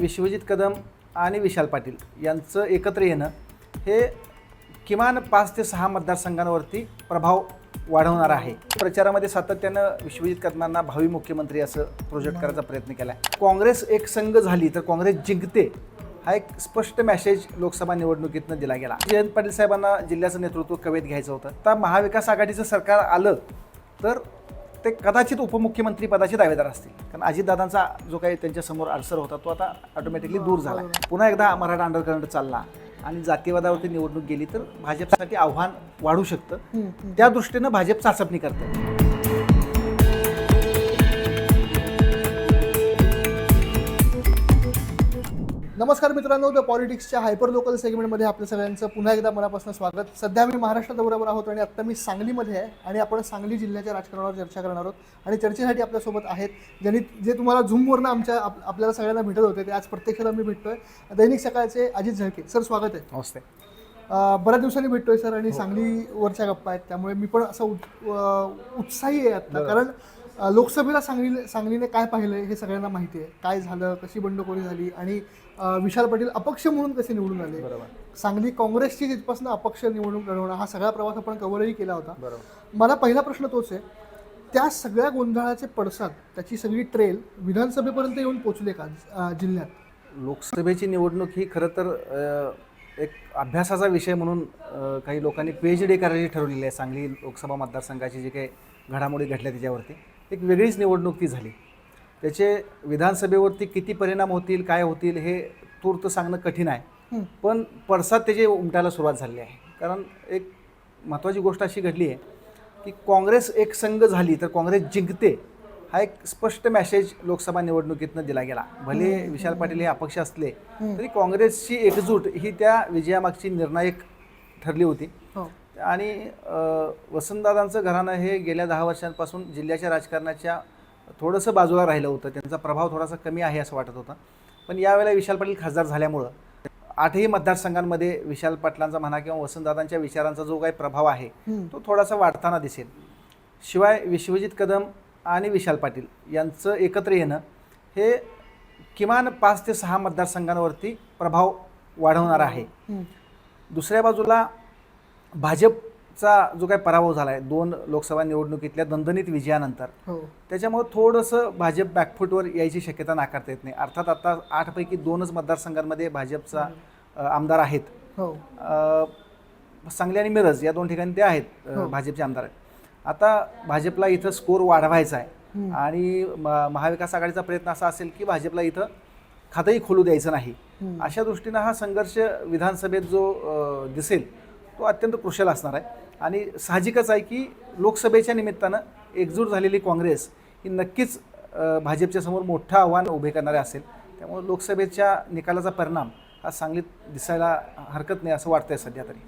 विश्वजित कदम आणि विशाल पाटील यांचं एकत्र येणं हे किमान पाच ते सहा मतदारसंघांवरती प्रभाव वाढवणार आहे. प्रचारामध्ये सातत्यानं विश्वजित कदमांना भावी मुख्यमंत्री असं प्रोजेक्ट करायचा प्रयत्न केला आहे काँग्रेस एक संघ झाली तर काँग्रेस जिंकते हा एक स्पष्ट मेसेज लोकसभा निवडणुकीतनं दिला गेला. जयंत पाटील साहेबांना जिल्ह्याचं नेतृत्व कवेत घ्यायचं होतं. तर महाविकास आघाडीचं सरकार आलं तर ते कदाचित उपमुख्यमंत्री पदाचे दावेदार असतील. कारण अजितदादांचा जो काही त्यांच्यासमोर अडसर होता तो आता ऑटोमॅटिकली दूर झाला. पुन्हा एकदा मराठा अंडरकरंट चालला आणि जातीवादावरती निवडणूक गेली तर भाजपसाठी आव्हान वाढू शकतं. त्या दृष्टीनं भाजप चाचपणी करते नमस्कार मित्रांनो द पॉलिटिक्सच्या हायपर लोकल सेगमेंटमध्ये आपल्या सगळ्यांचं पुन्हा एकदा मनापासून स्वागत. सध्या मी महाराष्ट्र दौऱ्यावर आहोत आणि आत्ता मी सांगलीमध्ये आहे आणि आपण सांगली जिल्ह्याच्या राजकारणावर चर्चा करणार आहोत. आणि चर्चेसाठी आपल्यासोबत आहेत ज्यांनी जे तुम्हाला झूमवरनं आमच्या आप- आपल्याला सगळ्यांना भेटत होते ते आज प्रत्यक्षात मी भेटतोय. दैनिक सकाळचे अजित झळके. सर स्वागत आहे. नमस्ते. बऱ्याच दिवसांनी भेटतोय सर आणि सांगलीवरच्या गप्पा आहेत. त्यामुळे मी पण असं उत्साही आहे आता कारण लोकसभेला सांगली सांगलीने काय पाहिलं हे सगळ्यांना माहिती आहे. काय झालं कशी बंडखोरी झाली आणि विशाल पाटील अपक्ष म्हणून कसे निवडून आले? बरोबर. सांगली काँग्रेसची तिथपासून अपक्ष निवडणूक लढवणं हा सगळा प्रवास आपण कव्हरही केला होता. बरोबर. मला पहिला प्रश्न तोच आहे त्या सगळ्या गोंधळाचे पडसाद त्याची सगळी ट्रेल विधानसभेपर्यंत येऊन पोचले का जिल्ह्यात? लोकसभेची निवडणूक ही खरं तर एक अभ्यासाचा विषय म्हणून काही लोकांनी पी एच डी करायची ठरवलेली आहे. सांगली लोकसभा मतदारसंघाची जी काही घडामोडी घडल्या त्याच्यावरती एक वेगळीच निवडणूक ती झाली. त्याचे विधानसभेवरती किती परिणाम होतील काय होतील हे तूर्त सांगणं कठीण आहे. पण पडसाद त्याचे उमटायला सुरुवात झाली आहे. कारण एक महत्त्वाची गोष्ट अशी घडली आहे की काँग्रेस एक संघ झाली तर काँग्रेस जिंकते हा एक स्पष्ट मेसेज लोकसभा निवडणुकीतनं दिला गेला. भले विशाल पाटील हे अपक्ष असले तरी काँग्रेसची एकजूट ही त्या विजयामागची निर्णायक ठरली होती. हो. आणि वसंतदादांचं घराणं हे गेल्या दहा वर्षांपासून जिल्ह्याच्या राजकारणाच्या थोडंसं बाजूला राहिलं होतं त्यांचा प्रभाव थोडासा कमी आहे असं वाटत होतं पण यावेळेला विशाल पाटील खासदार झाल्यामुळं आठही मतदारसंघांमध्ये विशाल पाटलांचा म्हणा किंवा वसंतदादांच्या विचारांचा जो काही प्रभाव आहे. तो थोडासा वाढताना दिसेल शिवाय विश्वजित कदम आणि विशाल पाटील यांचं एकत्र येणं हे किमान पाच ते सहा मतदारसंघांवरती प्रभाव वाढवणार आहे. दुसऱ्या बाजूला भाजपचा जो काही पराभव झाला आहे दोन लोकसभा निवडणुकीतल्या दणदणीत विजयानंतर हो. त्याच्यामुळं थोडंसं भाजप बॅकफूटवर यायची शक्यता नाकारता येत नाही. अर्थात आता आठपैकी दोनच मतदारसंघांमध्ये भाजपचा आमदार आहेत. हो. सांगली आणि मिरज या दोन ठिकाणी ते आहेत हो. भाजपचे आमदार आहेत. आता भाजपला इथं स्कोर वाढवायचा आहे. आणि म- महाविकास आघाडीचा प्रयत्न असा असेल की भाजपला इथं खातंही खोलू द्यायचं नाही. अशा दृष्टीनं हा संघर्ष विधानसभेत जो अ, दिसेल तो अत्यंत क्रुशल असणार आहे. आणि साहजिकच आहे की लोकसभेच्या निमित्तानं एकजूट झालेली काँग्रेस ही नक्कीच भाजपच्या समोर मोठं आव्हान उभे करणारे असेल. त्यामुळे लोकसभेच्या निकालाचा परिणाम हा सांगलीत दिसायला हरकत नाही असं वाटतंय सध्या तरी.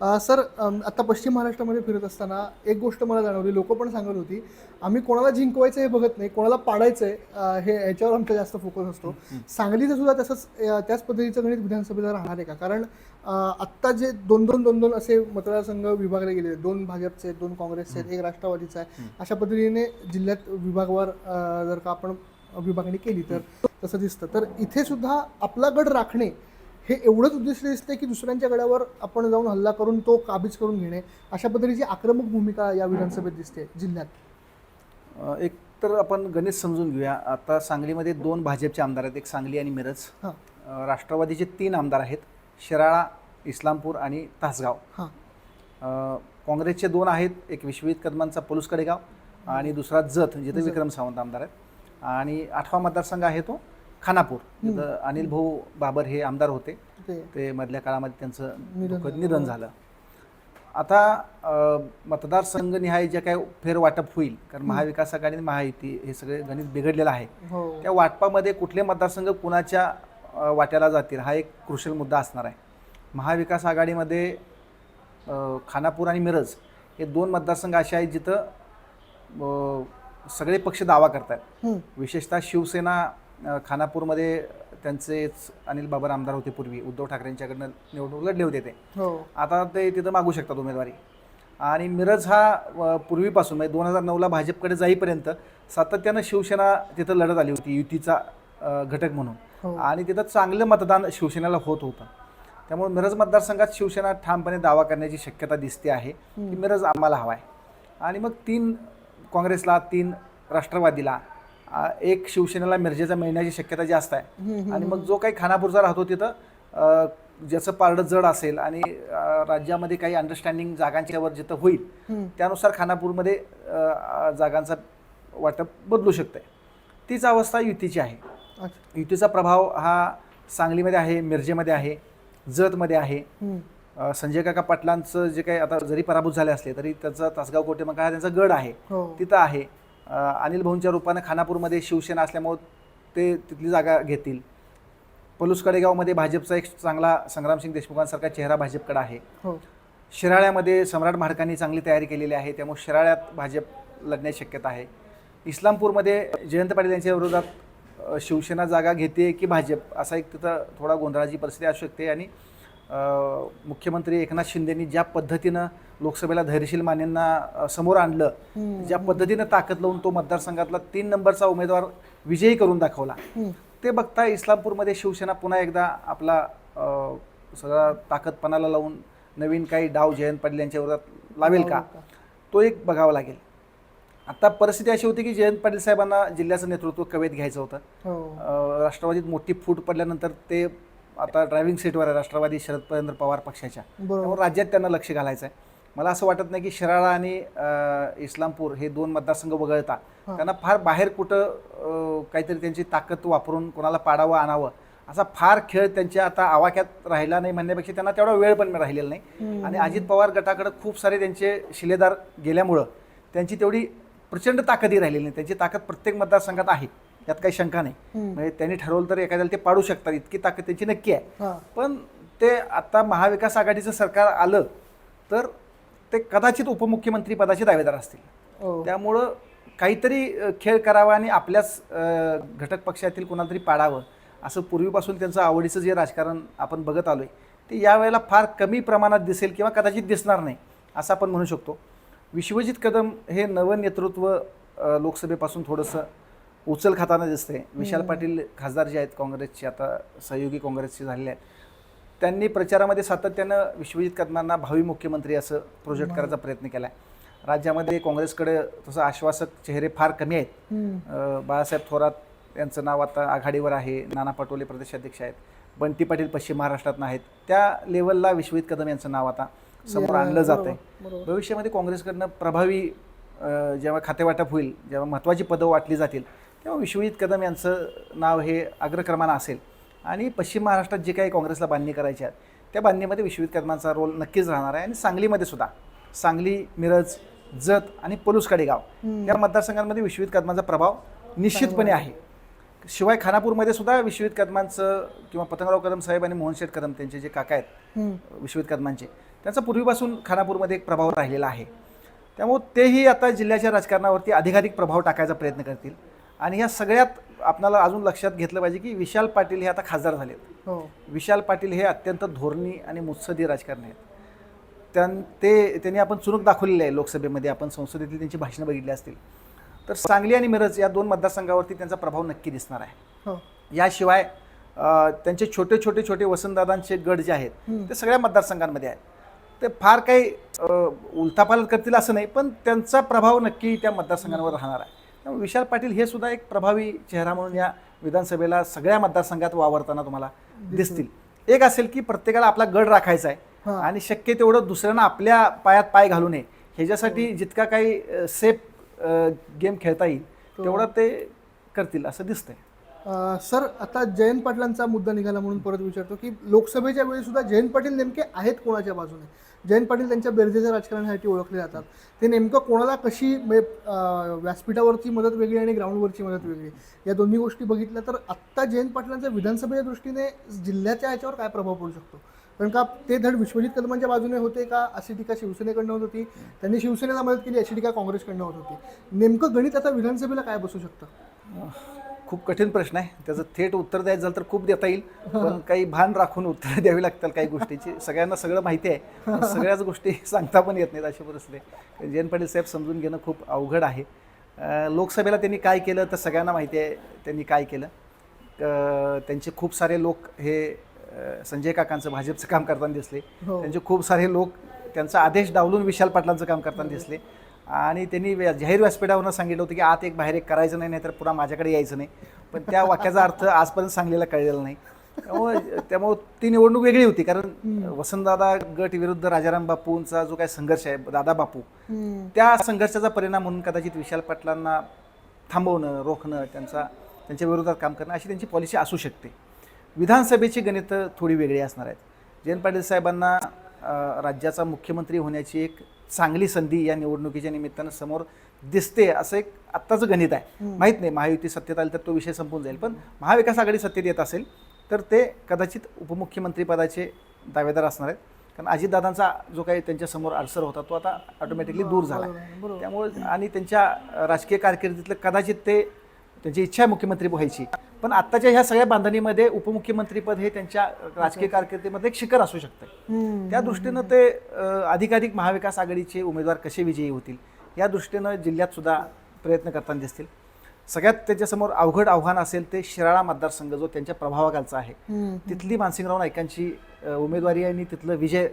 सर आता पश्चिम महाराष्ट्रामध्ये फिरत असताना एक गोष्ट मला जाणवली लोक पण सांगत होती आम्ही कोणाला जिंकवायचं हे बघत नाही कोणाला पाडायचं आहे हे याच्यावर आमचा जास्त फोकस असतो. सांगलीचं सुद्धा तसंच त्याच पद्धतीचं गणित विधानसभेला राहणार आहे का? कारण आत्ता जे दोन दोन दोन दोन असे मतदारसंघ विभागले गेले दोन भाजपचे आहेत, दोन काँग्रेसचे आहेत एक राष्ट्रवादीचा आहे अशा पद्धतीने जिल्ह्यात विभागवार जर का आपण विभागणी केली तर तसं दिसतं. तर इथे सुद्धा आपला गड राखणे हे एवढंच उद्दिष्ट दिसते की दुसऱ्यांच्या गडावर आपण जाऊन हल्ला करून तो काबीज करून घेणे अशा पद्धतीची आक्रमक भूमिका या विधानसभेत दिसते जिल्ह्यात. एक तर आपण गणित समजून घेऊया. आता सांगलीमध्ये दोन भाजपचे आमदार आहेत एक सांगली आणि मिरज. राष्ट्रवादीचे तीन आमदार आहेत शिराळा इस्लामपूर आणि तासगाव. हां. काँग्रेसचे दोन आहेत एक विश्वजित कदमांचा पलूस कडेगाव आणि दुसरा जत जिथे विक्रम सावंत आमदार आहेत. आणि आठवा मतदारसंघ आहे तो खानापूर. अनिल भाऊ बाबर हे आमदार होते. ते. मधल्या काळामध्ये त्यांचं निधन झालं. निधन झालं. आता मतदारसंघनिहाय जे काय फेरवाटप होईल कारण महाविकास आघाडी महायुती हे सगळे गणित बिघडलेलं आहे. हो. त्या वाटपामध्ये कुठले मतदारसंघ कुणाच्या वाट्याला जातील हा एक क्रुशल मुद्दा असणार आहे. महाविकास आघाडीमध्ये खानापूर आणि मिरज हे दोन मतदारसंघ असे आहेत जिथं सगळे पक्ष दावा करतात. विशेषतः शिवसेना खानापूरमध्ये त्यांचेच अनिल बाबर आमदार होते पूर्वी उद्धव ठाकरेंच्याकडनं निवडणूक लढले होते ते. हो. आता ते तिथं मागू शकतात उमेदवारी. आणि मिरज हा पूर्वीपासून म्हणजे दोन हजार नऊला भाजपकडे जाईपर्यंत सातत्यानं शिवसेना तिथं लढत आली होती युतीचा घटक म्हणून. हो. आणि तिथं चांगलं मतदान शिवसेनेला होत होतं. त्यामुळे मिरज मतदारसंघात शिवसेना ठामपणे दावा करण्याची शक्यता दिसते आहे की मिरज आम्हाला हवा आहे आणि मग तीन काँग्रेसला तीन राष्ट्रवादीला एक शिवसेनेला मिरजेचा मिळण्याची शक्यता जास्त आहे. आणि मग जो काही खानापूरचा राहतो तिथं ज्याचं पारडं जड असेल आणि राज्यामध्ये काही अंडरस्टँडिंग जागांच्यावर जिथं होईल त्यानुसार खानापूरमध्ये जागांचा वाटप बदलू शकतंय. तीच अवस्था युतीची आहे. युतीचा प्रभाव हा सांगलीमध्ये आहे मिरजेमध्ये आहे जतमध्ये आहे. संजय काका पाटलांचं जे काही आता जरी पराभूत झाले असले तरी त्याचा तासगाव कोटे मग हा त्यांचा गड आहे. हो. तिथं आहे. अनिल भाऊंच्या रूपानं खानापूरमध्ये शिवसेना असल्यामुळं ते तिथली जागा घेतील. पलूस कडेगावमध्ये भाजपचा एक चांगला संग्रामसिंग देशमुखांसारखा चेहरा भाजपकडे आहे. हो. शिराळ्यामध्ये सम्राट म्हाडकांनी चांगली तयारी केलेली आहे त्यामुळे शिराळ्यात भाजप लढण्याची शक्यता आहे. इस्लामपूरमध्ये जयंत पाटील यांच्या विरोधात शिवसेना जागा घेते की भाजप? असा एक तिथं थोडा गोंधळाची परिस्थिती असू शकते आणि मुख्यमंत्री एकनाथ शिंदेनी ज्या पद्धतीनं लोकसभेला धैर्यशील मानेंना अ, समोर आणलं. ज्या पद्धतीनं ताकद लावून तो मतदारसंघातला तीन नंबरचा उमेदवार विजयी करून दाखवला. ते बघता इस्लामपूरमध्ये शिवसेना पुन्हा एकदा आपला सगळा ताकदपणाला लावून नवीन काही डाव जयंत पाटील यांच्या विरोधात लावेल का? तो एक बघावा लागेल. आता परिस्थिती अशी होती की जयंत पाटील साहेबांना जिल्ह्याचं नेतृत्व कवेत घ्यायचं होतं. हो. राष्ट्रवादीत मोठी फूट पडल्यानंतर ते आता ड्रायव्हिंग सीटवर आहे राष्ट्रवादी शरद पवार पक्षाच्या. राज्यात त्यांना लक्ष घालायचं आहे मला असं वाटत नाही की शिराळा आणि इस्लामपूर हे दोन मतदारसंघ वगळता. त्यांना फार बाहेर कुठं काहीतरी त्यांची ताकद वापरून कोणाला पाडावं आणावं असा फार खेळ त्यांच्या आता आवाक्यात राहिला नाही म्हणण्यापेक्षा त्यांना तेवढा वेळ पण राहिलेला नाही. आणि अजित पवार गटाकडे खूप सारे त्यांचे शिलेदार गेल्यामुळं त्यांची तेवढी प्रचंड ताकदही राहिलेली नाही त्यांची ताकद प्रत्येक मतदारसंघात आहे यात काही शंका नाही. म्हणजे त्यांनी ठरवलं तर एखाद्याला ते पाडू शकतात इतकी ताकद त्यांची नक्की आहे पण ते आता महाविकास आघाडीचं सरकार आलं तर ते कदाचित उपमुख्यमंत्री पदाचे दावेदार असतील. हो. त्यामुळं काहीतरी खेळ करावा आणि आपल्याच घटक पक्षातील कोणाला तरी पाडावं असं पूर्वीपासून त्यांचं आवडीचं जे राजकारण आपण बघत आलोय ते यावेळेला फार कमी प्रमाणात दिसेल किंवा कदाचित दिसणार नाही असं आपण म्हणू शकतो. विश्वजित कदम हे नवं नेतृत्व लोकसभेपासून थोडंसं उचल खाताना दिसतंय. विशाल पाटील खासदार जे आहेत काँग्रेसचे आता सहयोगी काँग्रेसचे झालेले आहेत. त्यांनी प्रचारामध्ये सातत्यानं विश्वजित कदमांना भावी मुख्यमंत्री असं प्रोजेक्ट करायचा प्रयत्न केला आहे राज्यामध्ये काँग्रेसकडे तसं आश्वासक चेहरे फार कमी आहेत. बाळासाहेब थोरात यांचं नाव आता आघाडीवर आहे नाना पटोले प्रदेशाध्यक्ष आहेत बंटी पाटील पश्चिम महाराष्ट्रातनं आहेत. त्या लेवलला विश्वजित कदम यांचं नाव आता समोर आणलं जात आहे. भविष्यामध्ये काँग्रेसकडनं प्रभावी जेव्हा खातेवाटप होईल जेव्हा महत्त्वाची पदं वाटली जातील तेव्हा विश्वजित कदम यांचं नाव हे अग्रक्रमानं असेल. आणि पश्चिम महाराष्ट्रात जे काही काँग्रेसला बांधणी करायची आहे त्या बांधणीमध्ये विश्वजित कदमांचा रोल नक्कीच राहणार आहे. आणि सांगलीमध्ये सुद्धा सांगली मिरज जत आणि पलूस कडेगाव हम्म. या मतदारसंघांमध्ये विश्वजित कदमांचा प्रभाव निश्चितपणे आहे. शिवाय खानापूरमध्ये सुद्धा विश्वजित कदमांचं किंवा पतंगराव कदम साहेब आणि मोहन शेठ कदम त्यांचे जे काका आहेत हम्म. विश्वजित कदमांचे त्यांचा पूर्वीपासून खानापूरमध्ये एक प्रभाव राहिलेला आहे. त्यामुळे तेही आता जिल्ह्याच्या राजकारणावरती अधिकाधिक प्रभाव टाकायचा प्रयत्न करतील. आणि या सगळ्यात आपल्याला अजून लक्षात घेतलं पाहिजे की विशाल पाटील हे आता खासदार झालेत. हो. विशाल पाटील हे अत्यंत धोरणी आणि मुत्सदी राजकारणी आहेत. त्यां ते त्यांनी आपण चुनूक दाखवलेली आहे लोकसभेमध्ये आपण संसदेतील त्यांची भाषणं बघितली असतील. तर सांगली आणि मिरज या दोन मतदारसंघावरती त्यांचा प्रभाव नक्की दिसणार आहे. हो. याशिवाय त्यांचे छोटे छोटे छोटे वसंतदादांचे गट जे आहेत. ते सगळ्या मतदारसंघांमध्ये आहेत. ते फार काही उलथापालट करतील असं नाही पण त्यांचा प्रभाव नक्की त्या मतदारसंघांवर राहणार आहे. त्यामुळे विशाल पाटील हे सुद्धा एक प्रभावी चेहरा म्हणून या विधानसभेला सगळ्या मतदारसंघात वावरताना तुम्हाला दिसतील. एक असेल की प्रत्येकाला आपला गड राखायचा आहे हा. आणि शक्य तेवढं दुसऱ्यांना आपल्या पायात पाय घालू नये. ह्याच्यासाठी जितका काही सेफ गेम खेळता येईल तो- तेवढं ते करतील असं दिसतंय. सर आता जयंत पाटलांचा मुद्दा निघाला म्हणून परत विचारतो की लोकसभेच्या वेळी सुद्धा जयंत पाटील नेमके आहेत कोणाच्या बाजूने? जयंत पाटील त्यांच्या बेरजेच्या राजकारणासाठी ओळखले जातात. ते नेमकं कोणाला कशी म्हणजे व्यासपीठावरची मदत वेगळी आणि ग्राउंडवरची मदत वेगळी? या दोन्ही गोष्टी बघितल्या तर आत्ता जयंत पाटलांचा विधानसभेच्या दृष्टीने जिल्ह्याच्या ह्याच्यावर काय प्रभाव पडू शकतो? कारण का ते धड विश्वजित कदमांच्या बाजूने होते का? अशी टीका शिवसेनेकडनं होत होती. त्यांनी शिवसेनेला मदत केली अशी टीका काँग्रेसकडनं होत होती. नेमकं गणित आता विधानसभेला काय बसू शकतं? खूप कठीण प्रश्न आहे. त्याचं थेट उत्तर द्यायचं झालं तर खूप देता येईल. पण काही भान राखून उत्तर द्यावी लागतात काही गोष्टीची. सगळ्यांना सगळं माहिती आहे. सगळ्याच गोष्टी सांगता पण येत नाहीत अशी परिस्थिती जयंत पाटील साहेब समजून घेणं खूप अवघड आहे. लोकसभेला त्यांनी काय केलं तर सगळ्यांना माहिती आहे त्यांनी काय केलं. त्यांचे खूप सारे लोक हे संजय काकांचं भाजपचं काम करताना दिसले. हो. त्यांचे खूप सारे लोक त्यांचा आदेश डावलून विशाल पाटलांचं काम करताना दिसले. आणि त्यांनी जाहीर व्यासपीठावरून सांगितलं होतं की आत एक बाहेर एक करायचं नाही नाहीतर पुन्हा माझ्याकडे यायचं नाही. पण त्या वाक्याचा अर्थ आजपर्यंत सांगलेला कळलेला नाही. त्यामुळे त्यामुळे ती निवडणूक वेगळी होती कारण वसंतदादा गट विरुद्ध राजाराम बापूंचा जो काही संघर्ष आहे दादा बापू. त्या संघर्षाचा परिणाम म्हणून कदाचित विशाल पाटलांना थांबवणं रोखणं त्यांचा त्यांच्या विरोधात काम करणं अशी त्यांची पॉलिसी असू शकते. विधानसभेची गणितं थोडी वेगळी असणार आहेत. जयंत पाटील साहेबांना राज्याचा मुख्यमंत्री होण्याची एक चांगली संधी या निवडणुकीच्या निमित्तानं समोर दिसते असं एक आत्ताचं गणित आहे. माहीत नाही महायुती सत्तेत आली तर तो विषय संपून जाईल. पण महाविकास आघाडी सत्तेत येत असेल तर ते कदाचित उपमुख्यमंत्रीपदाचे दावेदार असणार आहेत. कारण अजितदादांचा जो काही त्यांच्यासमोर अडसर होता तो आता ऑटोमॅटिकली दूर झाला. त्यामुळे आणि त्यांच्या राजकीय कारकिर्दीतलं कदाचित ते त्यांची इच्छा आहे मुख्यमंत्री व्हायची. पण आत्ताच्या ह्या सगळ्या बांधणीमध्ये उपमुख्यमंत्रीपद हे त्यांच्या राजकीय कारकिर्दीमध्ये एक शिखर असू शकतं. त्या दृष्टीनं ते अधिकाधिक महाविकास आघाडीचे उमेदवार कसे विजयी होतील या दृष्टीनं जिल्ह्यात सुद्धा प्रयत्न करताना दिसतील. सगळ्यात त्याच्यासमोर अवघड आव्हान असेल ते शिराळा मतदारसंघ जो त्यांच्या प्रभावाखालचा आहे. तिथली मानसिंगराव नाईकांची उमेदवारी आणि तिथलं विजय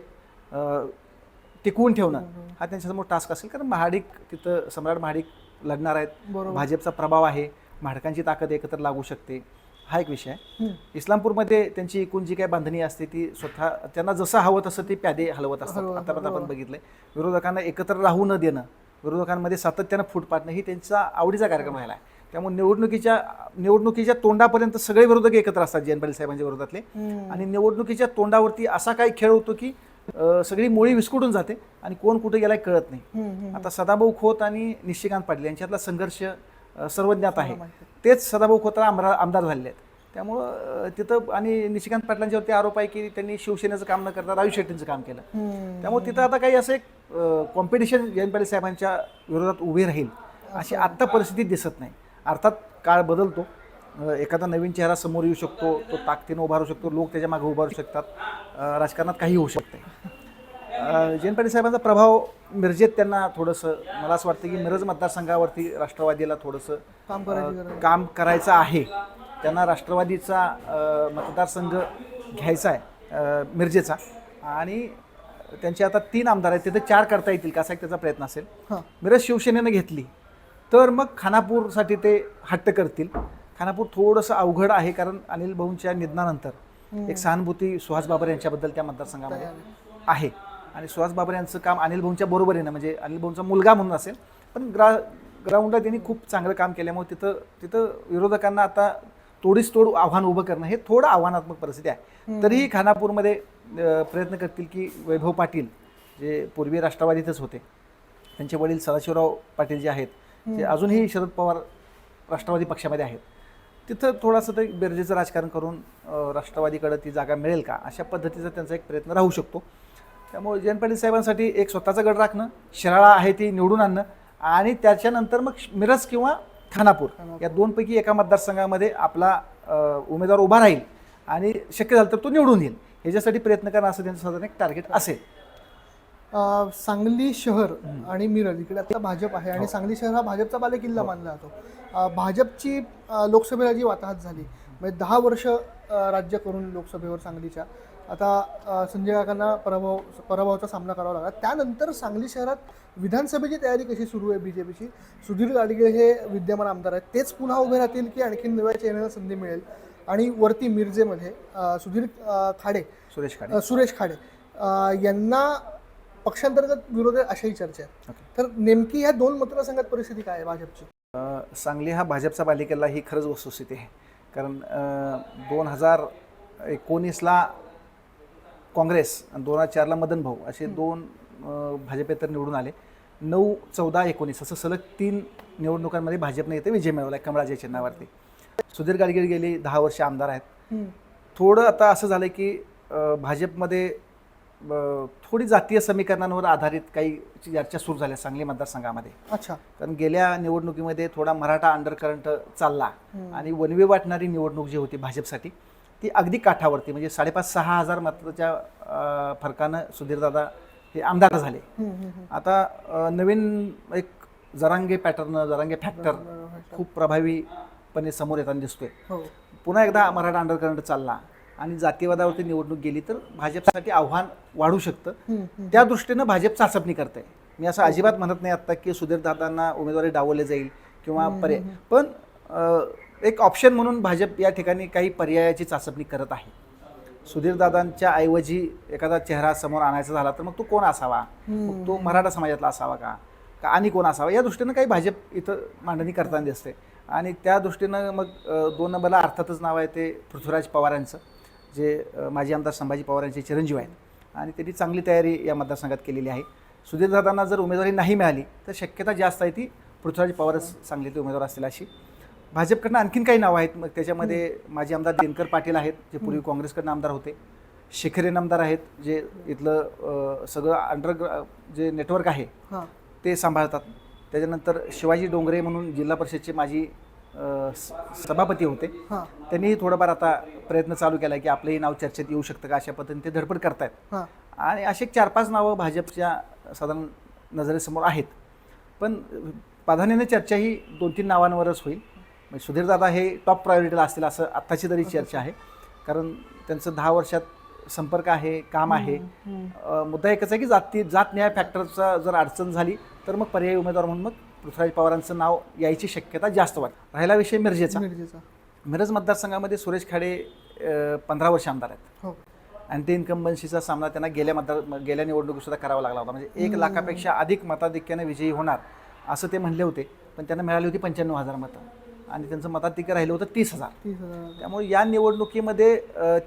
टिकवून ठेवणं हा त्यांच्यासमोर टास्क असेल. कारण महाडिक तिथं सम्राट महाडिक लढणार आहेत. भाजपचा प्रभाव आहे. महाडकांची ताकद एकत्र लागू शकते हा एक विषय आहे. इस्लामपूरमध्ये त्यांची एकूण जी काही बांधणी असते ती स्वतः त्यांना जसं हवं तसं ती प्यादे हलवत असतात आतापर्यंत आपण बरोबर. बघितलंय विरोधकांना एकत्र राहू न देणं विरोधकांमध्ये सातत्यानं फूट पाडणं ही त्यांचा आवडीचा कार्यक्रम राहिला आहे त्यामुळे निवडणुकीच्या निवडणुकीच्या तोंडापर्यंत सगळे विरोधक एकत्र असतात जयंत पाटील साहेबांच्या विरोधातले. आणि निवडणुकीच्या तोंडावरती असा काही खेळ होतो की सगळी मुळी विस्कटून जाते आणि कोण कुठे गेलाय कळत नाही. आता सदाभाऊ खोत आणि निशिकांत पाटील यांच्यातला संघर्ष सर्वज्ञात आहे. तेच सदाभाऊ खोतला आमदार आमदार झालेले आहेत. त्यामुळं तिथं आणि निशिकांत पाटलांच्यावरती आरोप आहे की त्यांनी शिवसेनेचं काम न करता राजू शेट्टींचं काम केलं. त्यामुळे तिथं आता काही असं एक कॉम्पिटिशन जयंत पाटील साहेबांच्या विरोधात उभी राहील अशी आत्ता परिस्थिती दिसत नाही. अर्थात काळ बदलतो. एखादा नवीन चेहरा समोर येऊ शकतो तो ताकदीनं उभारू शकतो लोक त्याच्यामागे उभारू शकतात. राजकारणात काही होऊ शकते जयंत पाटील साहेबांचा प्रभाव मिरजेत त्यांना थोडंसं मला असं वाटतं की मिरज मतदारसंघावरती राष्ट्रवादीला थोडंसं काम करायची. काम करायचं आहे. त्यांना राष्ट्रवादीचा मतदारसंघ घ्यायचा आहे मिरजेचा. आणि त्यांचे आता तीन आमदार आहेत तिथे चार करता येतील का असा एक त्याचा प्रयत्न असेल. मिरज शिवसेनेनं घेतली तर मग खानापूरसाठी ते हट्ट करतील. खानापूर थोडंसं अवघड आहे कारण अनिल भाऊंच्या निधनानंतर एक सहानुभूती सुहास बाबर यांच्याबद्दल त्या मतदारसंघामध्ये आहे. आणि सुहास बाबर यांचं काम अनिल भाऊंच्या बरोबरीनं म्हणजे अनिल भाऊंचा मुलगा म्हणून असेल पण ग्रा ग्राउंडला त्यांनी खूप चांगलं काम केल्यामुळे तिथं तिथं विरोधकांना आता तोडीस तोड आव्हान उभं करणं हे थोडं आव्हानात्मक परिस्थिती आहे. तरीही खानापूरमध्ये प्रयत्न करतील की वैभव पाटील जे पूर्वी राष्ट्रवादीतच होते त्यांचे वडील सदाशिवराव पाटील जे आहेत जे अजूनही शरद पवार राष्ट्रवादी पक्षामध्ये आहेत. तिथं थोडासा ते बेरजेचं राजकारण करून राष्ट्रवादीकडं ती जागा मिळेल का? अशा पद्धतीचा त्यांचा एक प्रयत्न राहू शकतो. त्यामुळे जयंत पाटील साहेबांसाठी एक स्वतःचा गड राखणं शिराळा आहे ती निवडून आणणं आणि त्याच्यानंतर मग मिरज किंवा खानापूर या दोनपैकी एका मतदारसंघामध्ये आपला उमेदवार उभा राहील आणि शक्य झालं तर तो निवडून येईल. ह्याच्यासाठी प्रयत्न करणं असं त्यांचं साधारण एक टार्गेट असेल. सांगली शहर आणि मिरज इकडे आता भाजप आहे आणि सांगली शहर हा भाजपचा बालेकिल्ला मानला जातो. भाजपची लोकसभेला जी वाताहत झाली म्हणजे दहा वर्ष राज्य करून लोकसभेवर सांगलीच्या आता संजय काकांना पराभव पराभवाचा सामना करावा लागला. त्यानंतर सांगली शहरात विधानसभेची तयारी कशी सुरू आहे बी जे पीची सुधीर गाडगे हे विद्यमान आमदार आहेत. तेच पुन्हा उभे राहतील की आणखीन नव्या चेहऱ्याला संधी मिळेल? आणि वरती मिरजेमध्ये सुधीर खाडे सुरेश खाडे. सुरेश खाडे यांना पक्षांतर्गत विरोध आहे अशाही चर्चा आहेत. तर नेमकी ह्या दोन मतदारसंघात परिस्थिती काय आहे भाजपची? सांगली हा भाजपचा बालेकिल्ला ही खरंच वस्तुस्थिती आहे. कारण दोन हजार एकोणीसला काँग्रेस आणि दोन हजार चारला मदन भाऊ असे दोन भाजपेतर निवडून आले. नऊ चौदा एकोणीस असं सलग तीन निवडणुकांमध्ये भाजपने इथे विजय मिळवला आहे कमळाच्या चिन्हावरती सुधीर गाडगीळ गेली दहा वर्ष आमदार आहेत. थोडं आता असं झालं की भाजपमध्ये थोडी जातीय समीकरणांवर आधारित काही चर्चा सुरू झाल्या सांगली मतदारसंघामध्ये. अच्छा. कारण गेल्या निवडणुकीमध्ये थोडा मराठा अंडरकरंट चालला आणि वनवे वाटणारी निवडणूक जी होती भाजपसाठी ती अगदी काठावरती म्हणजे साडेपाच सहा हजार मताच्या फरकानं सुधीरदादा हे आमदार झाले. आता नवीन एक जरांगे पॅटर्न जरांगे फॅक्टर खूप प्रभावी पणे समोर येताना दिसतोय. हो. पुन्हा एकदा मराठा अंडरकरंट चालला आणि जातीवादावरती निवडणूक गेली तर भाजपसाठी आव्हान वाढू शकतं. त्या दृष्टीनं भाजप चाचपणी करते मी असं अजिबात म्हणत नाही आत्ता की सुधीर दादांना उमेदवारी डावले जाईल किंवा पर्याय. पण एक ऑप्शन म्हणून भाजप या ठिकाणी काही पर्यायाची चाचपणी करत आहे. सुधीर दादांच्या ऐवजी एखादा चेहरा समोर आणायचा झाला तर मग तो कोण असावा? मग तो मराठा समाजातला असावा का? का आणि कोण असावा? या दृष्टीनं काही भाजप इथं मांडणी करताना दिसते. आणि त्या दृष्टीनं मग दोन नंबरला अर्थातच नाव आहे ते पृथ्वीराज पवार यांचं जे माजी आमदार संभाजी पवार यांचे चिरंजीव आहेत. आणि त्यांनी चांगली तयारी या मतदारसंघात केलेली आहे. सुधीरदादांना जर उमेदवारी नाही मिळाली तर शक्यता जास्त आहे ती पृथ्वीराज पवारच चांगले ते उमेदवार असतील अशी. भाजपकडनं आणखीन काही नावं आहेत. मग त्याच्यामध्ये माजी आमदार दिनकर पाटील आहेत जे पूर्वी काँग्रेसकडनं आमदार होते. शेखर आमदार आहेत जे इथलं सगळं अंडर जे नेटवर्क आहे ते सांभाळतात. त्याच्यानंतर शिवाजी डोंगरे म्हणून जिल्हा परिषदचे माजी सभापती होते. त्यांनीही थोडंफार आता प्रयत्न चालू केला की आपलंही नाव चर्चेत येऊ शकतं का? अशा पद्धतीने ते धडपड करतायत. हां. आणि असे चार पाच नावं भाजपच्या साधारण नजरेसमोर आहेत. पण प्राधान्याने चर्चा ही दोन तीन नावांवरच होईल. म्हणजे सुधीरदादा हे टॉप प्रायोरिटीला असतील असं आत्ताची तरी चर्चा आहे. कारण त्यांचं दहा वर्षात संपर्क आहे काम आहे. मुद्दा एकच आहे की जाती जात न्याय फॅक्टरचा जर अडचण झाली तर मग पर्यायी उमेदवार म्हणून मग पृथ्वीराज पवारांचं नाव यायची शक्यता जास्त वाटते राहिला विषय मिरजेचा. मिरज मतदारसंघामध्ये सुरेश खाडे पंधरा वर्ष आमदार आहेत. हो. आणि ते इन्कम्बन्सीचा सामना त्यांना गेल्या मतदार गेल्या निवडणुकीत सुद्धा करावा लागला होता. म्हणजे एक लाखापेक्षा अधिक मताधिक्याने विजयी होणार असं ते म्हणले होते. पण त्यांना मिळाली होती पंच्याण्णव हजार मतं. आणि त्यांचं मताधिक्य राहिलं होतं तीस हजार. तीस हजार. त्यामुळे या निवडणुकीमध्ये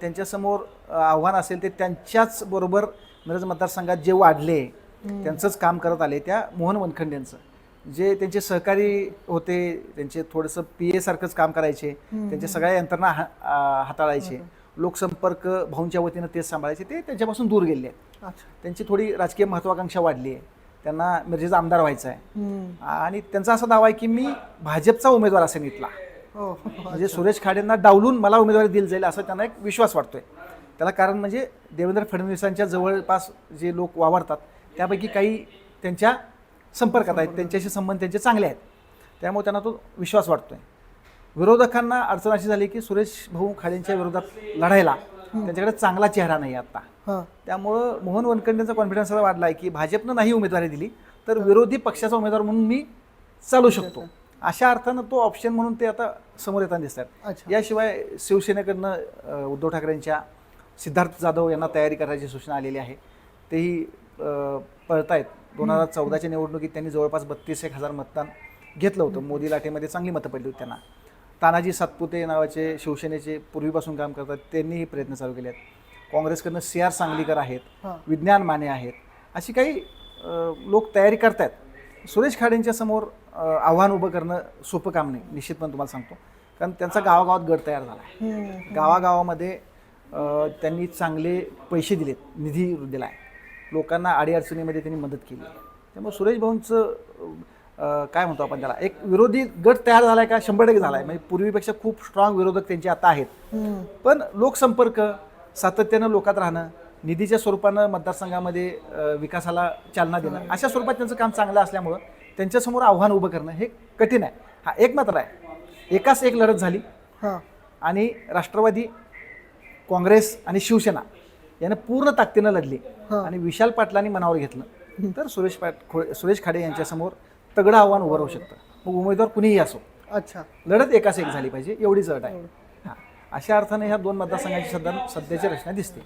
त्यांच्यासमोर आव्हान असेल ते त्यांच्याच बरोबर मिरज मतदारसंघात जे वाढले त्यांचंच काम करत आले त्या मोहन वनखंडेंचं. जे त्यांचे सहकारी होते त्यांचे थोडंसं पी ए सारखंच काम करायचे त्यांच्या सगळ्या यंत्रणा हा- हाताळायचे. लोकसंपर्क भाऊंच्या वतीनं तेच सांभाळायचे. ते त्यांच्यापासून दूर गेले. आहेत त्यांची थोडी राजकीय महत्वाकांक्षा वाढली आहे. त्यांना मिरजेचा आमदार व्हायचा आहे. आणि त्यांचा असा दावा आहे की मी भाजपचा उमेदवार असेल इथला हो म्हणजे सुरेश खाडेंना डावलून मला उमेदवारी दिली जाईल असं त्यांना एक विश्वास वाटतोय. त्याला कारण म्हणजे देवेंद्र फडणवीसांच्या जवळपास जे लोक वावरतात त्यापैकी काही त्यांच्या संपर्कात आहेत त्यांच्याशी संबंध त्यांचे चांगले आहेत. त्यामुळे त्यांना तो विश्वास वाटतोय. विरोधकांना अडचण अशी झाली की सुरेश भाऊ खाडेंच्या विरोधात लढायला त्यांच्याकडे चांगला चेहरा नाही आता. हां. त्यामुळं मोहन वनखंडेंचा कॉन्फिडन्स असा वाढला आहे की भाजपनं नाही उमेदवारी दिली तर विरोधी पक्षाचा उमेदवार म्हणून मी चालू शकतो. अशा अर्थानं तो ऑप्शन म्हणून ते आता समोर येताना दिसतात याशिवाय शिवसेनेकडनं उद्धव ठाकरेंच्या सिद्धार्थ जाधव यांना तयारी करायची सूचना आलेली आहे. तेही पळतायत. दोन हजार चौदाच्या निवडणुकीत त्यांनी जवळपास बत्तीस एक हजार मतदान घेतलं होतं. मोदी लाटेमध्ये चांगली मतं पडली होती त्यांना. तानाजी सातपुते नावाचे शिवसेनेचे पूर्वीपासून काम करतात त्यांनीही प्रयत्न चालू केले आहेत काँग्रेसकडनं सी आर सांगलीकर आहेत विज्ञान माने आहेत अशी काही लोक तयारी करतायत. सुरेश खाडेंच्या समोर आव्हान उभं करणं सोपं काम नाही निश्चितपणे तुम्हाला सांगतो. कारण त्यांचा गावागावात गट तयार झाला आहे. गावागावामध्ये त्यांनी चांगले पैसे दिलेत निधी दिला आहे लोकांना अडीअडचणीमध्ये त्यांनी मदत केली. आहे त्यामुळे सुरेश भाऊंचं काय म्हणतो आपण त्याला एक विरोधी गट तयार झाला आहे का? शंभर टक्के झाला आहे म्हणजे पूर्वीपेक्षा खूप स्ट्रॉंग विरोधक त्यांचे आता आहेत. पण लोकसंपर्क सातत्यानं लोकात राहणं निधीच्या स्वरूपानं मतदारसंघामध्ये विकासाला चालना देणं अशा स्वरूपात त्यांचं काम चांगलं असल्यामुळं त्यांच्यासमोर आव्हान उभं करणं हे कठीण आहे. हा एक मात्र आहे. एकाच एक लढत झाली. हां. आणि राष्ट्रवादी काँग्रेस आणि शिवसेना यानं पूर्ण ताकदीनं लढली. हां. आणि विशाल पाटलांनी मनावर घेतलं. तर सुरेश पाट सुरेश खाडे यांच्यासमोर तगडं आव्हान उभं राहू शकतं. मग उमेदवार कुणीही असो. अच्छा. लढत एकाच एक झाली पाहिजे. एवढीच अट आहे. अशा अर्थाने ह्या दोन मतदारसंघाची सध्या सध्याची रचना दिसते.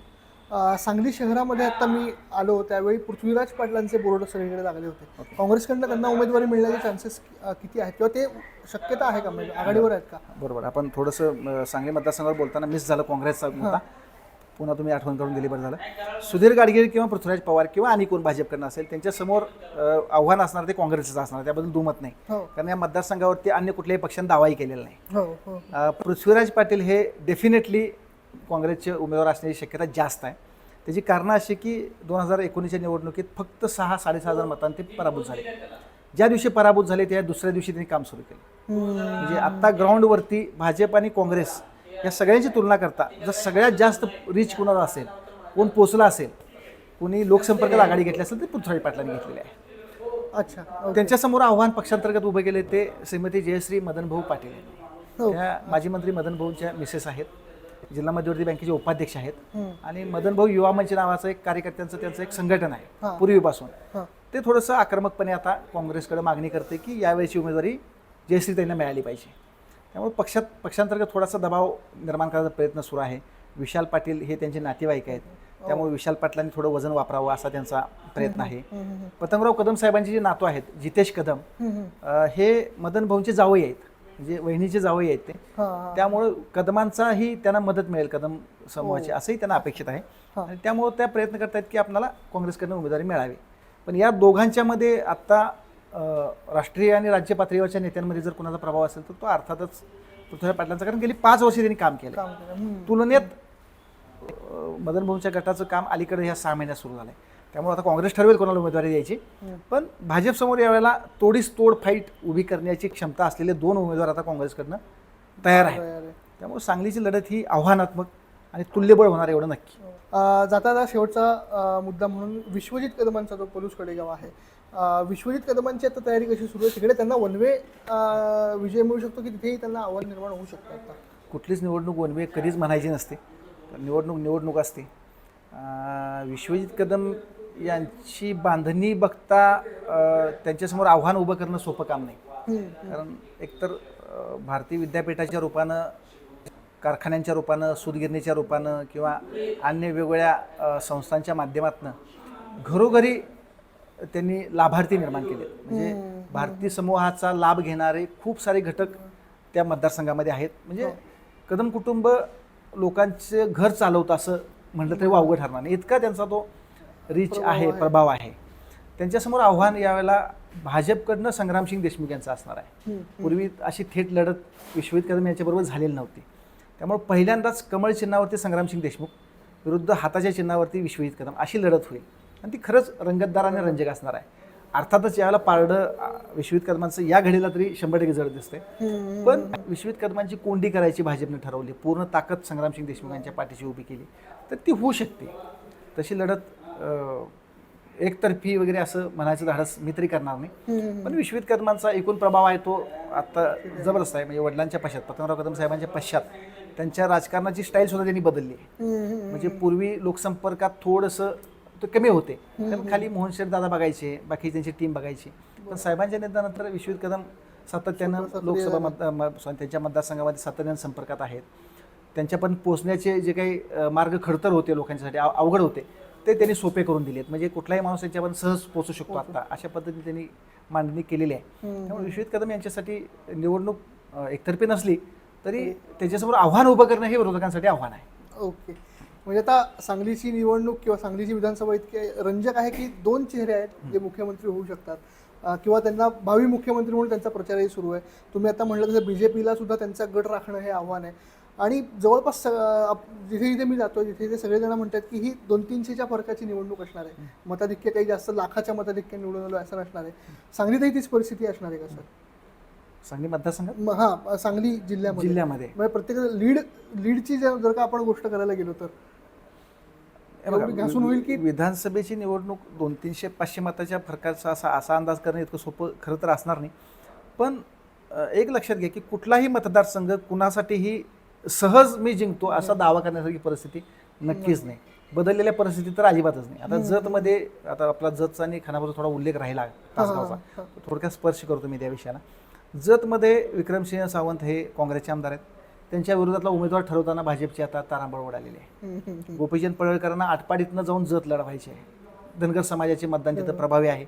अं, सांगली शहरामध्ये आता मी आलो त्यावेळी पृथ्वीराज पाटलांचे बोर्ड सगळीकडे लागले होते. काँग्रेसकडनं त्यांना उमेदवारी मिळण्याचे चान्सेस किती आहेत? किंवा ते शक्यता आहे का? म्हणजे आघाडीवर आहेत का? बरोबर. आपण थोडंसं अं, सांगली मतदारसंघावर बोलताना मिस झालं काँग्रेसचा मुद्दा. पुन्हा तुम्ही आठवण करून दिली बरं झालं. सुधीर गाडगीळ किंवा पृथ्वीराज पवार किंवा आणि कोण भाजपकडनं असेल त्यांच्यासमोर आव्हान असणार ते काँग्रेसचं असणार त्याबद्दल दुमत नाही. हो. कारण या मतदारसंघावरती अन्य कुठल्याही पक्षाने दावाही केलेला नाही. हो हो. पृथ्वीराज पाटील हे डेफिनेटली काँग्रेसचे उमेदवार असण्याची शक्यता जास्त आहे. त्याची कारणं अशी की दोन हजार एकोणीसच्या निवडणुकीत फक्त सहा साडेसहा हजार मतांनी ते पराभूत झाले. ज्या दिवशी पराभूत झाले त्या दुसऱ्या दिवशी त्यांनी काम सुरू केलं. म्हणजे आत्ता ग्राउंडवरती भाजप आणि काँग्रेस या सगळ्यांची तुलना करता जर सगळ्यात जास्त रीच कुणाला असेल कोण पोचला असेल कोणी लोकसंपर्कात आघाडी घेतली असेल ते पृथ्वीराज पाटलांनी घेतलेली आहे अच्छा. त्यांच्यासमोर आव्हान पक्षांतर्गत उभे केले ते श्रीमती जयश्री मदनभाऊ पाटील. हो. त्या माजी मंत्री मदन भाऊंच्या मिसेस आहेत जिल्हा मध्यवर्ती बँकेचे उपाध्यक्ष आहेत. आणि मदन भाऊ युवा मंच नावाचं एक कार्यकर्त्यांचं त्यांचं एक संघटन आहे. पूर्वीपासून ते थोडंसं आक्रमकपणे आता काँग्रेसकडे मागणी करते की यावेळेची उमेदवारी जयश्री त्यांना मिळाली पाहिजे त्यामुळे पक्षात पक्षांतर्गत थोडासा दबाव निर्माण करायचा प्रयत्न सुरू आहे. विशाल पाटील हे त्यांचे नातेवाईक आहेत. त्यामुळे विशाल पाटलांनी थोडं वजन वापरावं असा त्यांचा प्रयत्न आहे. पतंगराव कदम साहेबांचे जे नातू आहेत जितेश कदम हे मदन भाऊंचे जावई आहेत. म्हणजे वहिनीचे जावई आहेत ते. हां, हां. त्यामुळं कदमांचाही त्यांना मदत मिळेल कदम समूहाची. हो. असंही त्यांना अपेक्षित आहे. हां. आणि त्यामुळं त्या प्रयत्न करतायत की आपल्याला काँग्रेसकडनं उमेदवारी मिळावी. पण या दोघांच्या मध्ये आत्ता राष्ट्रीय आणि राज्य पातळीवरच्या नेत्यांमध्ये जर कुणाचा प्रभाव असेल तर तो अर्थातच पृथ्वीराज पाटलांचा. कारण गेली पाच वर्षे त्यांनी काम केलं. तुलनेत मदन भाऊंच्या गटाचं काम अलीकडे ह्या सहा महिन्यात सुरू झालं आहे त्यामुळे आता काँग्रेस ठरवेल कोणाला उमेदवारी द्यायची. पण भाजपसमोर यावेळेला तोडीस तोड फाईट उभी करण्याची क्षमता असलेले दोन उमेदवार आता काँग्रेसकडनं तयार आहेत. आहे. त्यामुळे सांगलीची लढत ही आव्हानात्मक आणि तुल्यबळ होणार एवढं नक्की. जाता जाता शेवटचा मुद्दा म्हणून विश्वजित कदमांचा जो पलूस कडेगाव आहे विश्वजित कदमांची आता तयारी कशी सुरू आहे? तिकडे त्यांना वनवे विजय मिळू शकतो की तिथेही त्यांना आव्हान निर्माण होऊ शकतं आता? कुठलीच निवडणूक वनवे कधीच म्हणायची नसते. निवडणूक निवडणूक असते. विश्वजित कदम यांची बांधणी बघता त्यांच्यासमोर आव्हान उभं करणं सोपं काम नाही. कारण एकतर भारतीय विद्यापीठाच्या रूपानं कारखान्यांच्या रूपानं सूतगिरणीच्या रूपानं किंवा अन्य वेगवेगळ्या संस्थांच्या माध्यमातून घरोघरी त्यांनी लाभार्थी निर्माण केले म्हणजे. भारतीय समूहाचा लाभ घेणारे खूप सारे घटक त्या मतदारसंघामध्ये आहेत म्हणजे हो. कदम कुटुंब लोकांचे घर चालवतं असं म्हटलं तरी वावगं ठरणार नाही इतका त्यांचा तो रिच आहे. प्रभाव आहे त्यांच्यासमोर आव्हान यावेळेला भाजपकडनं संग्रामसिंग देशमुख यांचं असणार आहे. पूर्वी अशी थेट लढत विश्वजित कदम यांच्याबरोबर झालेली नव्हती त्यामुळे पहिल्यांदाच कमळ चिन्हावरती संग्रामसिंग देशमुख विरुद्ध हाताच्या चिन्हावरती विश्वजित कदम अशी लढत होईल आणि ती खरंच रंगतदार आणि रंजक असणार आहे. अर्थातच यावेळेला पारडं अ, विश्वजित कदमांचं या घडीला तरी शंभर टक्के जड हम्म. पण विश्वजित कदमांची कोंडी करायची भाजपने ठरवली. पूर्ण ताकद संग्रामसिंग देशमुख यांच्या पाठीशी उभी केली. तर ती होऊ शकते. तशी लढत एकतर्फी वगैरे असं म्हणायचं धाडस मी तरी करणार नाही. पण विश्वित कदमांचा एकूण प्रभाव आहे तो आता जबरदस्त आहे. म्हणजे वडिलांच्या पश्चात पतंगराव कदम साहेबांच्या पश्चात त्यांच्या राजकारणाची स्टाईल सुद्धा त्यांनी बदलली. म्हणजे पूर्वी लोकसंपर्कात थोडंसं ते कमी होते. कारण खाली मोहन शेठ दादा बघायचे बाकी त्यांची टीम बघायची. पण साहेबांच्या नेत्यानंतर विश्वित कदम सातत्यानं लोकसभा मत म- sorry, त्यांच्या मतदारसंघामध्ये सातत्यानं संपर्कात आहेत. त्यांच्या पण पोचण्याचे जे काही मार्ग खडतर होते लोकांच्यासाठी अव- अवघड होते ते त्यांनी सोपे करून दिलेत. म्हणजे कुठलाही माणूस त्यांच्या पण सहज पोचू शकतो आता. अशा पद्धतीने त्यांनी मांडणी केलेली आहे. त्यामुळे विश्वित कदम यांच्यासाठी निवडणूक एकतर्फी नसली तरी त्याच्यासमोर आव्हान उभं करणं हे विरोधकांसाठी आव्हान आहे. ओके. म्हणजे आता सांगलीची निवडणूक किंवा सांगलीची विधानसभा इतके रंजक आहे की दोन चेहरे आहेत जे मुख्यमंत्री होऊ शकतात. किंवा त्यांना भावी मुख्यमंत्री म्हणून त्यांचा प्रचारही सुरू आहे. तुम्ही आता म्हटलं तसं बी जे पीला सुद्धा त्यांचा गट राखणं हे आव्हान आहे. आणि जवळपास जिथे जिथे मी जातो जिथे जिथे सगळेजण म्हणतात की ही दोन तीनशेच्या फरकाची निवडणूक असणार आहे. मताधिक्य काही जास्त लाखाच्या मताधिक्य निवडून आलो असं नसणार आहे. सांगलीतही तीच परिस्थिती असणार आहे का सर? सांगली मतदारसंघात? म- हा सांगली जिल्ह्यामध्ये. जिल्ह्यामध्ये. म्हणजे प्रत्येक लीड लीडची जर जर का आपण गोष्ट करायला गेलो तर? घासून होईल की? विधानसभेची निवडणूक दोन तीनशे पाचशे मताच्या फरकाचा असा असा अंदाज करणं इतकं सोपं खरं तर असणार नाही. पण एक लक्षात घ्या की कुठलाही मतदारसंघ कुणासाठीही सहज मी जिंकतो असा दावा करण्यासारखी परिस्थिती नक्कीच नाही. बदललेल्या परिस्थितीत तर अजिबातच नाही. आता जतमध्ये आता आपला जतचा आणि खानापूरचा थोडा उल्लेख राहिला तासगावचा. थोडक्यात स्पर्श करतो मी त्या विषयाला. जतमध्ये विक्रमसिंह सावंत हे काँग्रेसचे आमदार आहेत. त्यांच्या विरोधातला उमेदवार ठरवताना भाजपची आता तारांबळ उडालेली आहे. गोपीचंद पडळकरांना आटपाडीतनं जाऊन जत लढवायचे आहे. धनगर समाजाचे मतदान तिथं प्रभावी आहे.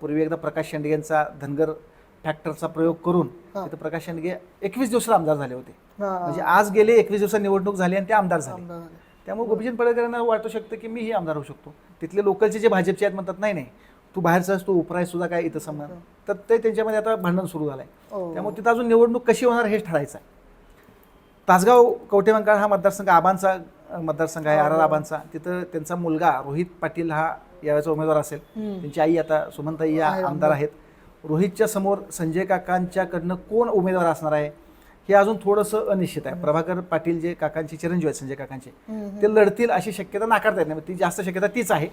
पूर्वी एकदा प्रकाश शेंडगे यांचा धनगर फॅक्टरचा प्रयोग करून हा. तिथं प्रकाश शेंडगे एकवीस दिवसात आमदार झाले होते. हा, म्हणजे आज गेले एकवीस दिवसात निवडणूक झाली आणि ते आमदार झाले. त्यामुळे गोपीचंद पडळकरांना वाटू शकतं की मीही आमदार होऊ शकतो. तिथले लोकलचे जे भाजपचे आहेत म्हणतात नाही नाही तू बाहेरचाच तू उपराय सुद्धा काय इथं संबंध. तर ते त्यांच्यामध्ये आता भांडण सुरू झालंय. हो. त्यामुळे तिथं अजून निवडणूक कशी होणार हेच ठरायचं आहे. तासगाव कवठेमंकाळ हा मतदारसंघ आबांचा मतदारसंघ आहे आर आर आबांचा. तिथं त्यांचा मुलगा रोहित पाटील हा यावेळेचा उमेदवार असेल. त्यांची आई आता सुमनताई या आमदार. आहेत. रोहितच्या समोर संजय काकांच्याकडनं कोण उमेदवार असणार आहे हे अजून थोडंसं अनिश्चित आहे. प्रभाकर पाटील जे काकांचे चिरंजीव आहेत संजय काकांचे. ते लढतील अशी शक्यता नाकारता येत नाही. ती जास्त शक्यता तीच आहे.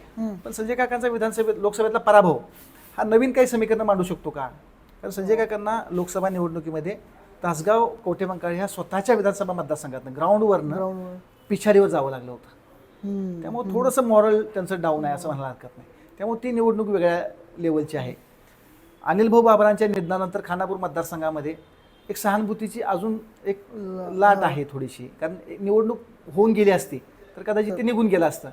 पण संजय काकांचा विधानसभेत लोकसभेतला पराभव हा नवीन काही समीकरण मांडू शकतो का? कारण संजय काकांना लोकसभा निवडणुकीमध्ये तासगाव कवठेमंकाळ ह्या स्वतःच्या विधानसभा मतदारसंघातनं ग्राउंडवरनं ग्राउंडवर पिछाडीवर जावं लागलं होतं. त्यामुळे थोडंसं मॉरल त्यांचं डाऊन आहे असं म्हणायला हरकत नाही. त्यामुळे ती निवडणूक वेगळ्या लेवलची आहे. अनिल भाऊ बाबरांच्या निधनानंतर खानापूर मतदारसंघामध्ये एक सहानुभूतीची अजून एक लाट आहे थोडीशी. कारण एक निवडणूक होऊन गेली असती तर कदाचित ते निघून गेलं असतं.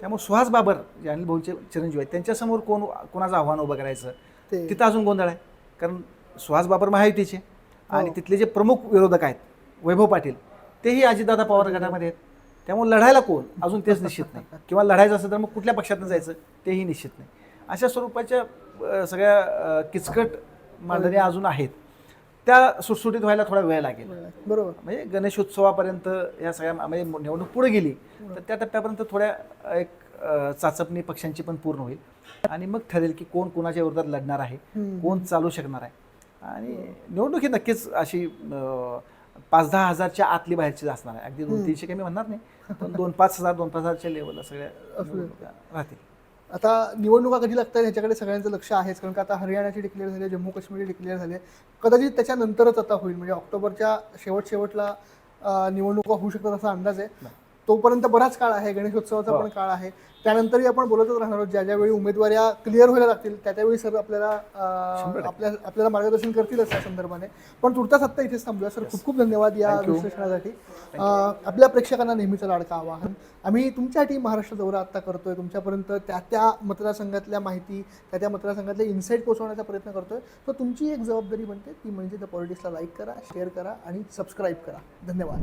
त्यामुळे सुहास बाबर जे अनिल भाऊचे चिरंजीव आहेत त्यांच्यासमोर कोण कोणाचं आव्हान उभं करायचं? तिथं अजून गोंधळ आहे. कारण सुहास बाबर महायुतीचे. आणि तिथले जे प्रमुख विरोधक आहेत वैभव पाटील तेही अजितदादा पवार गटामध्ये आहेत. त्यामुळे लढायला कोण? अजून तेच निश्चित नाही. किंवा लढायचं असेल तर मग कुठल्या पक्षातून जायचं? तेही निश्चित नाही. अशा स्वरूपाच्या सगळ्या किचकट मांडण्या अजून आहेत. त्या सुटसुटीत व्हायला थोडा वेळ लागेल. बरोबर. म्हणजे गणेशोत्सवापर्यंत या सगळ्या म्हणजे निवडणूक पुढे गेली तर त्या टप्प्यापर्यंत थोड्या एक चाचपणी पक्षांची पण पूर्ण होईल. आणि मग ठरेल की कोण कोणाच्या विरोधात लढणार आहे. कोण चालू शकणार आहे. आणि निवडणूक ही नक्कीच अशी पाच दहा हजारच्या आतली बाहेरची असणार आहे. अगदी दोन तीनशे कमी म्हणणार नाही पण दोन पाच हजार दोन पाच हजारच्या लेवलला सगळ्या राहतील. आता निवडणुका कधी लागतात ह्याच्याकडे सगळ्यांचं लक्ष आहेच कारण का आता हरियाणाची डिक्लेअर झाली जम्मू काश्मीरची डिक्लेअर झाली. कदाचित त्याच्यानंतरच आता होईल म्हणजे ऑक्टोबरच्या शेवट शेवटला निवडणुका होऊ शकतात असा अंदाज आहे. तोपर्यंत बराच काळ आहे गणेशोत्सवाचा पण काळ आहे. त्यानंतरही आपण बोलतच राहणार आहोत ज्या ज्यावेळी उमेदवाऱ्या क्लिअर व्हायला लागतील त्या त्यावेळी सर आपल्याला आपल्या आपल्याला मार्गदर्शन करतीलच त्या संदर्भाने. पण तुर्तास आत्ता इथेच थांबूया सर. खूप खूप धन्यवाद या. विश्लेषणासाठी. आपल्या प्रेक्षकांना नेहमीचं लाडकं आवाहन. आम्ही तुमच्यासाठी महाराष्ट्र दौरा आत्ता करतोय. तुमच्यापर्यंत त्या त्या मतदारसंघातल्या माहिती त्या त्या मतदारसंघातले इन्साईट पोहोचवण्याचा प्रयत्न करतोय. तर तुमची एक जबाबदारी बनते. ती म्हणजे द पॉलिटिक्सला लाईक करा शेअर करा आणि सबस्क्राईब करा. धन्यवाद.